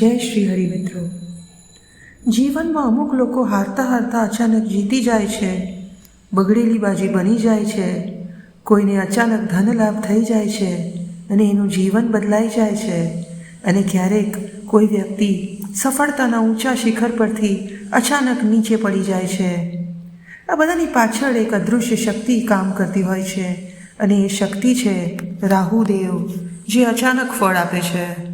જય શ્રી હરિ મિત્રો. જીવનમાં અમુક લોકો હારતા હારતા અચાનક જીતી જાય છે, બગડેલી બાજી બની જાય છે, કોઈને અચાનક ધન લાભ થઈ જાય છે અને એનું જીવન બદલાઈ જાય છે અને ક્યારેક કોઈ વ્યક્તિ સફળતાના ઊંચા શિખર પરથી અચાનક નીચે પડી જાય છે. આ બધાની પાછળ એક અદૃશ્ય શક્તિ કામ કરતી હોય છે અને એ શક્તિ છે રાહુદેવ, જે અચાનક ફળ આપે છે.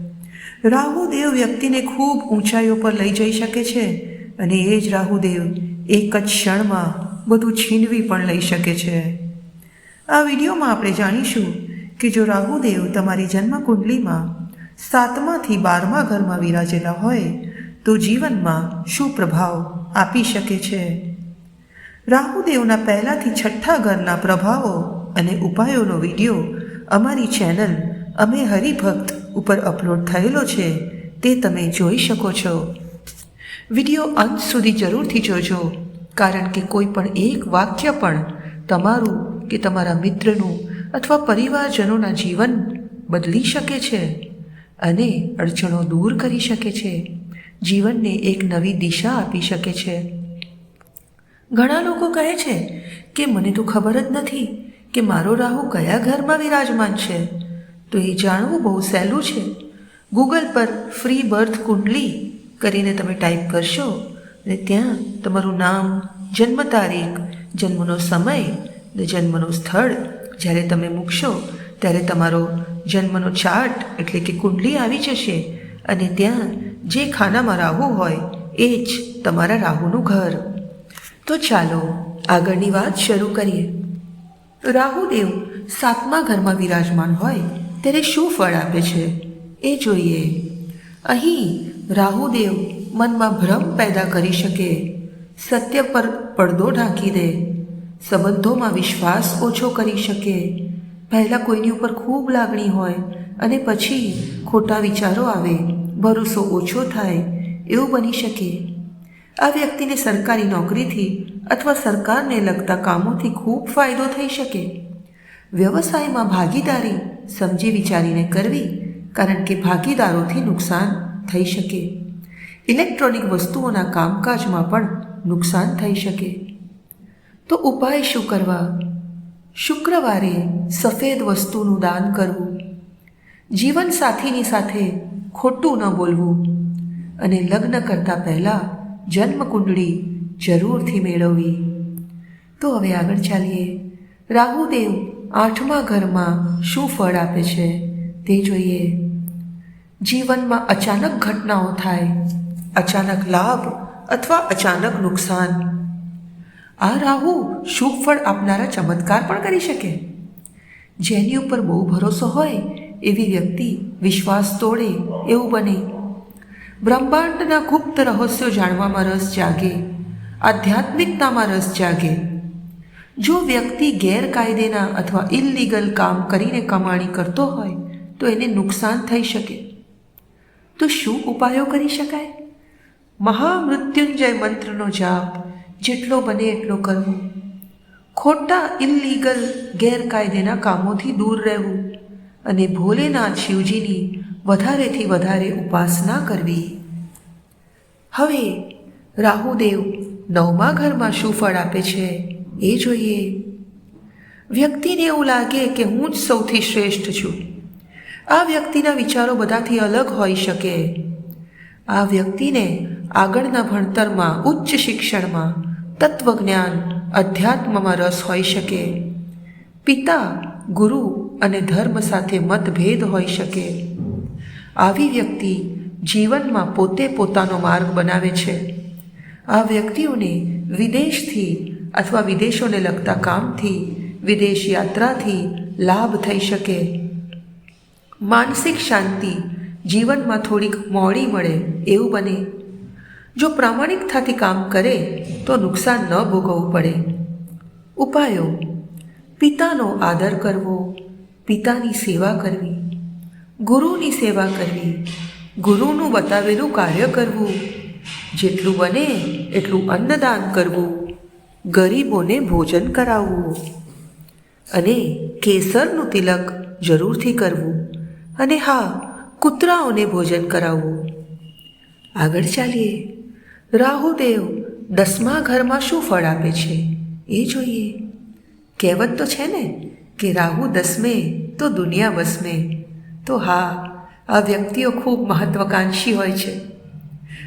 રાહુદેવ વ્યક્તિને ખૂબ ઊંચાઈઓ પર લઈ જઈ શકે છે અને એ જ રાહુદેવ એક જ ક્ષણમાં બધું છીનવી પણ લઈ શકે છે. આ વિડીયોમાં આપણે જાણીશું કે જો રાહુદેવ તમારી જન્મ કુંડલીમાં સાતમાથી બારમા ઘરમાં વિરાજેલા હોય, તો જીવનમાં શું પ્રભાવ આપી શકે છે? રાહુદેવના પહેલાંથી છઠ્ઠા ઘરના પ્રભાવો અને ઉપાયોનો વીડિયો અમારી ચેનલ અમે હરિભક્ત ઉપર અપલોડ થયેલો છે, તે તમે જોઈ શકો છો. વીડિયો અંત સુધી જરૂરથી જોજો, કારણ કે કોઈ પણ એક વાક્ય પણ તમારું કે તમારા મિત્રનું અથવા પરિવારજનોના જીવન બદલી શકે છે અને અડચણો દૂર કરી શકે છે. જીવનને એક નવી દિશા આપી શકે છે. ઘણા લોકો કહે છે કે, મને તો ખબર જ નથી કે મારો રાહુ કયા ઘરમાં વિરાજમાન છે. તો એ જાણવું બહુ સહેલું છે. ગૂગલ પર ફ્રી બર્થ કુંડલી કરીને તમે ટાઈપ કરશો અને ત્યાં તમારું નામ, જન્મ તારીખ, જન્મનો સમય ને જન્મનું સ્થળ જ્યારે તમે મૂકશો ત્યારે તમારો જન્મનો ચાર્ટ એટલે કે કુંડલી આવી જશે અને ત્યાં જે ખાનામાં રાહુ હોય એ જ તમારા રાહુનું ઘર. તો ચાલો આગળની વાત શરૂ કરીએ. રાહુદેવ સાતમા ઘરમાં વિરાજમાન હોય ત્યારે શું ફળ આપે છે? એ જોઈએ. અહીં રાહુદેવ મનમાં ભ્રમ પેદા કરી શકે. સત્ય પર પડદો ઢાંકી દે. સંબંધોમાં વિશ્વાસ ઓછો કરી શકે. પહેલાં કોઈની ઉપર ખૂબ લાગણી હોય અને પછી ખોટા વિચારો આવે. ભરોસો ઓછો થાય એવું બની શકે. આ વ્યક્તિને સરકારી નોકરીથી અથવા સરકારને લગતા કામોથી ખૂબ ફાયદો થઈ શકે. વ્યવસાયમાં ભાગીદારી સમજી વિચારીને કરવી કારણ કે ભાગીદારોથી નુકસાન થઈ શકે. ઇલેક્ટ્રોનિક વસ્તુઓના કામકાજમાં પણ નુકસાન થઈ શકે. તો ઉપાય શું કરવા? શુક્રવારે સફેદ વસ્તુનું દાન કરવું. જીવન સાથીની સાથે ખોટું ન બોલવું. અને લગ્ન કરતાં પહેલાં જન્મકુંડળી જરૂરથી મેળવવી. તો હવે આગળ ચાલીએ. રાહુદેવ આઠમા ઘરમાં શું ફળ આપે છે તે જોઈએ. જીવનમાં અચાનક ઘટનાઓ થાય, અચાનક લાભ અથવા અચાનક નુકસાન. આ રાહુ શુભ ફળ આપનારા ચમત્કાર પણ કરી શકે. જેની ઉપર બહુ ભરોસો હોય એવી વ્યક્તિ વિશ્વાસ તોડે એવું બને. બ્રહ્માંડના ગુપ્ત રહસ્યો જાણવામાં રસ જાગે, આધ્યાત્મિકતામાં રસ જાગે જો વ્યક્તિ ગેરકાયદેના અથવા ઇલીગલ કામ કરીને કમાણી કરતો હોય, તો એને નુકસાન થઈ શકે. તો શું ઉપાયો કરી શકાય? મહામૃત્યુંજય મંત્રનો જાપ જેટલો બને એટલો કરવો. ખોટા ઇલીગલ ગેરકાયદેના કામોથી દૂર રહેવું અને ભોલેનાથ શિવજીની વધારેથી વધારે ઉપાસના કરવી. હવે રાહુદેવ નવમા ઘરમાં શું ફળ આપે છે? એ જોઈએ. વ્યક્તિને એવું લાગે કે હું જ સૌથી શ્રેષ્ઠ છું. આ વ્યક્તિના વિચારો બધાથી અલગ હોઈ શકે. આ વ્યક્તિને આગળના ભણતરમાં ઉચ્ચ શિક્ષણમાં તત્વજ્ઞાન, અધ્યાત્મમાં રસ હોઈ શકે. પિતા, ગુરુ અને ધર્મ સાથે મતભેદ હોઈ શકે. આવી વ્યક્તિ જીવનમાં પોતે પોતાનો માર્ગ બનાવે છે. આ વ્યક્તિઓને વિદેશથી અથવા વિદેશોને લગતા કામથી, વિદેશ યાત્રાથી લાભ થઈ શકે. માનસિક શાંતિ જીવનમાં થોડીક મોડી મળે એવું બને. જો પ્રામાણિકતાથી કામ કરે, તો નુકસાન ન ભોગવવું પડે. ઉપાયો. પિતાનો આદર કરવો, પિતાની સેવા કરવી, ગુરુની સેવા કરવી, ગુરુનું બતાવેલું કાર્ય કરવું. જેટલું બને, એટલું અન્નદાન કરવું. ગરીબોને ભોજન કરાવવું અને કેસરનું તિલક જરૂરથી કરવું અને હા, કૂતરાઓને ભોજન કરાવવું. આગળ ચાલીએ. રાહુદેવ દસમા ઘરમાં શું ફળ આપે છે એ જોઈએ. કહેવત તો છે ને કે રાહુ દસમે તો દુનિયા વસમે. તો હા, આ વ્યક્તિઓ ખૂબ મહત્વકાંક્ષી હોય છે.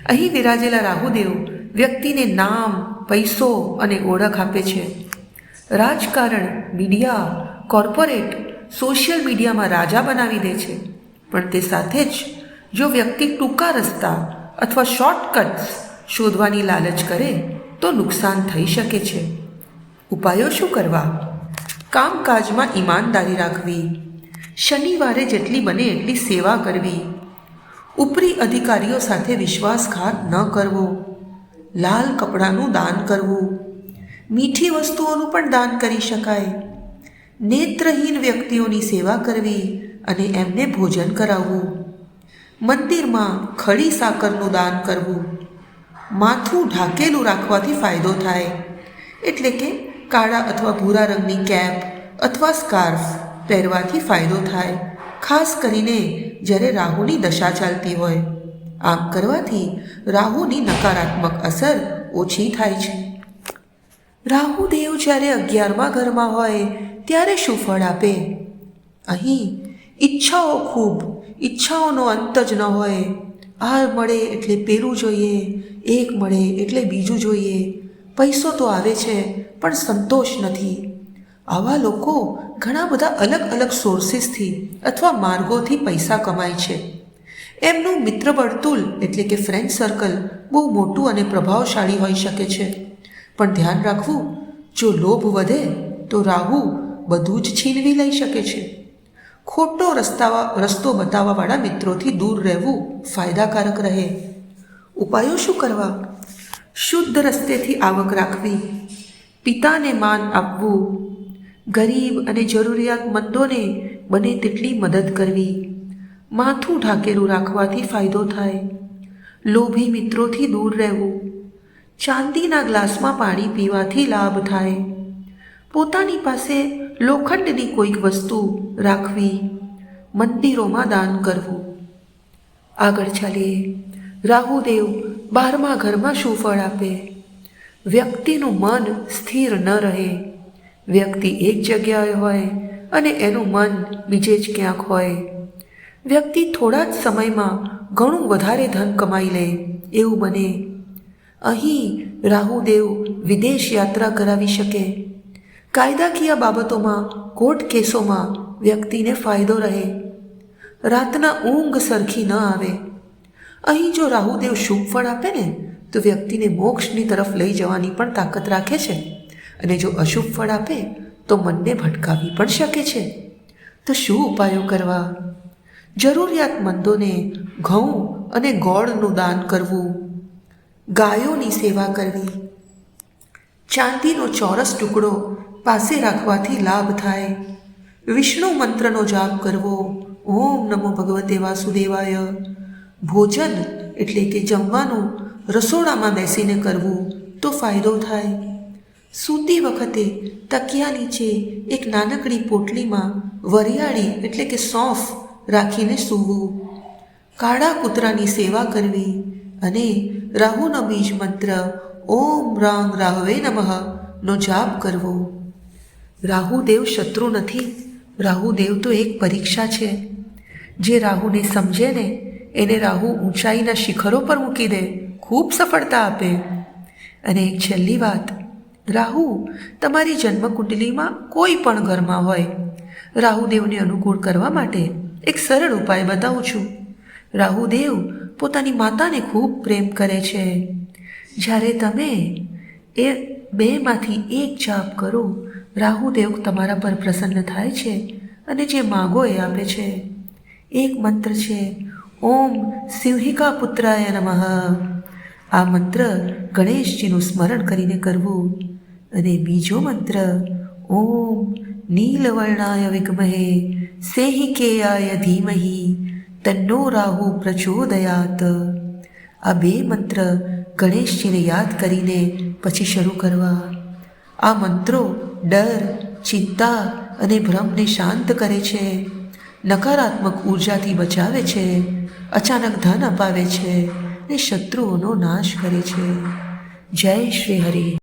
અહીં વિરાજેલા રાહુદેવ વ્યક્તિને નામ પૈસો અને ઓળખ આપે છે. રાજકારણ, મીડિયા, કોર્પોરેટ, સોશિયલ મીડિયામાં રાજા બનાવી દે છે. પણ તે સાથે જ જો વ્યક્તિ ટૂંકા રસ્તા અથવા શોર્ટકટ્સ શોધવાની લાલચ કરે, તો નુકસાન થઈ શકે છે. ઉપાયો શું કરવા? કામકાજમાં ઈમાનદારી રાખવી. શનિવારે જેટલી બને એટલી સેવા કરવી. ઉપરી અધિકારીઓ સાથે વિશ્વાસઘાત ન કરવો. લાલ કપડાનું દાન કરવું. મીઠી વસ્તુઓનું પણ દાન કરી શકાય. નેત્રહીન વ્યક્તિઓની સેવા કરવી અને એમને ભોજન કરાવવું. મંદિરમાં ખડી સાકરનું દાન કરવું. માથું ઢાંકેલું રાખવાથી ફાયદો થાય. એટલે કે કાળા અથવા ભૂરા રંગની કેપ અથવા સ્કાર્ફ પહેરવાથી ફાયદો થાય. ખાસ કરીને જ્યારે રાહુની દશા ચાલતી હોય. આમ કરવાથી રાહુની નકારાત્મક અસર ઓછી થાય છે. રાહુ દેવ જ્યારે અગિયારમાં ઘરમાં હોય, ત્યારે શું ફળ આપે? અહીં ઈચ્છાઓ ખૂબ, ઈચ્છાઓનો અંત જ ન હોય. આ મળે એટલે પેલું જોઈએ, એક મળે એટલે બીજું જોઈએ. પૈસો તો આવે છે, પણ સંતોષ નથી. આવા લોકો ઘણા બધા અલગ અલગ સોર્સિસથી અથવા માર્ગોથી પૈસા કમાય છે. એમનું મિત્ર વર્તુળ એટલે કે ફ્રેન્ડ સર્કલ બહુ મોટું અને પ્રભાવશાળી હોઈ શકે છે. પણ ધ્યાન રાખવું, જો લોભ વધે, તો રાહુ બધું જ છીનવી લઈ શકે છે. ખોટો રસ્તાવા, રસ્તો બતાવવાવાળા મિત્રોથી દૂર રહેવું ફાયદાકારક રહે. ઉપાયો શું કરવા? શુદ્ધ રસ્તેથી આવક રાખવી, પિતાને માન આપવું, ગરીબ અને જરૂરિયાતમંદોને બને તેટલી મદદ કરવી. માથું ઢાંકેલું રાખવાથી ફાયદો થાય. લોભી મિત્રોથી દૂર રહેવું. ચાંદીના ગ્લાસમાં પાણી પીવાથી લાભ થાય. પોતાની પાસે લોખંડની કોઈક વસ્તુ રાખવી. મંદિરોમાં દાન કરવું. આગળ ચાલીએ. રાહુદેવ બારમા ઘરમાં શું ફળ આપે? વ્યક્તિનું મન સ્થિર ન રહે. વ્યક્તિ એક જગ્યાએ હોય અને એનું મન બીજે જ ક્યાંક હોય. વ્યક્તિ થોડા જ સમયમાં ઘણું વધારે ધન કમાઈ લે, એવું બને. અહીં રાહુદેવ વિદેશ યાત્રા કરાવી શકે. કાયદાકીય બાબતોમાં કોર્ટ કેસોમાં વ્યક્તિને ફાયદો રહે. રાતના ઊંઘ સરખી ન આવે. અહીં જો રાહુદેવ શુભ ફળ આપે ને, તો વ્યક્તિને મોક્ષની તરફ લઈ જવાની પણ તાકાત રાખે છે. અને જો અશુભ ફળ આપે, તો મનને ભટકાવી પણ શકે છે. તો શું ઉપાયો કરવા? જરૂરિયાતમંદોને ઘઉં અને ગોળનું દાન કરવું. ગાયોની સેવા કરવી. ચાંદીનો ચોરસ ટુકડો પાસે રાખવાથી લાભ થાય. વિષ્ણુ મંત્રનો જાપ કરવો. ઓમ નમો ભગવતે વાસુદેવાય. ભોજન એટલે કે જમવાનું રસોડામાં બેસીને કરવું તો ફાયદો થાય. સૂતી વખતે તકિયા નીચે એક નાનકડી પોટલીમાં વરિયાળી એટલે કે સોંફ રાખીને સૂવું. કાળા કૂતરાની સેવા કરવી અને રાહુનો બીજ મંત્ર ઓમ રામ રાહવે નમઃ નો જાપ કરવો. રાહુદેવ શત્રુ નથી, રાહુદેવ તો એક પરીક્ષા છે. જે રાહુને સમજે ને, એને રાહુ ઊંચાઈના શિખરો પર મૂકી દે, ખૂબ સફળતા આપે. અને એક છેલ્લી વાત, રાહુ તમારી જન્મકુંડલીમાં કોઈ પણ ઘરમાં હોય, રાહુદેવને અનુકૂળ કરવા માટે એક સરળ ઉપાય બતાવું છું. રાહુદેવ પોતાની માતાને ખૂબ પ્રેમ કરે છે. જ્યારે તમે એ બેમાંથી એક જાપ કરો રાહુદેવ તમારા પર પ્રસન્ન થાય છે અને જે માગો એ આપે છે. એક મંત્ર છે, ઓમ સિંહિકા પુત્રાય નમઃ. આ મંત્ર ગણેશજીનું સ્મરણ કરીને કરવું. અને બીજો મંત્ર, ઓમ નીલવર્ણાય વિગમહે સેહિકેયાય ધીમહી તન્નો રાહુ પ્રચોદયાત આ બે મંત્ર ગણેશજીને યાદ કરીને પછી શરૂ કરવા આ મંત્રો ડર ચિંતા અને ભ્રમને શાંત કરે છે નકારાત્મક ઉર્જાથી બચાવે છે અચાનક ધન અપાવે છે અને શત્રુઓનો નાશ કરે છે જય શ્રી હરિ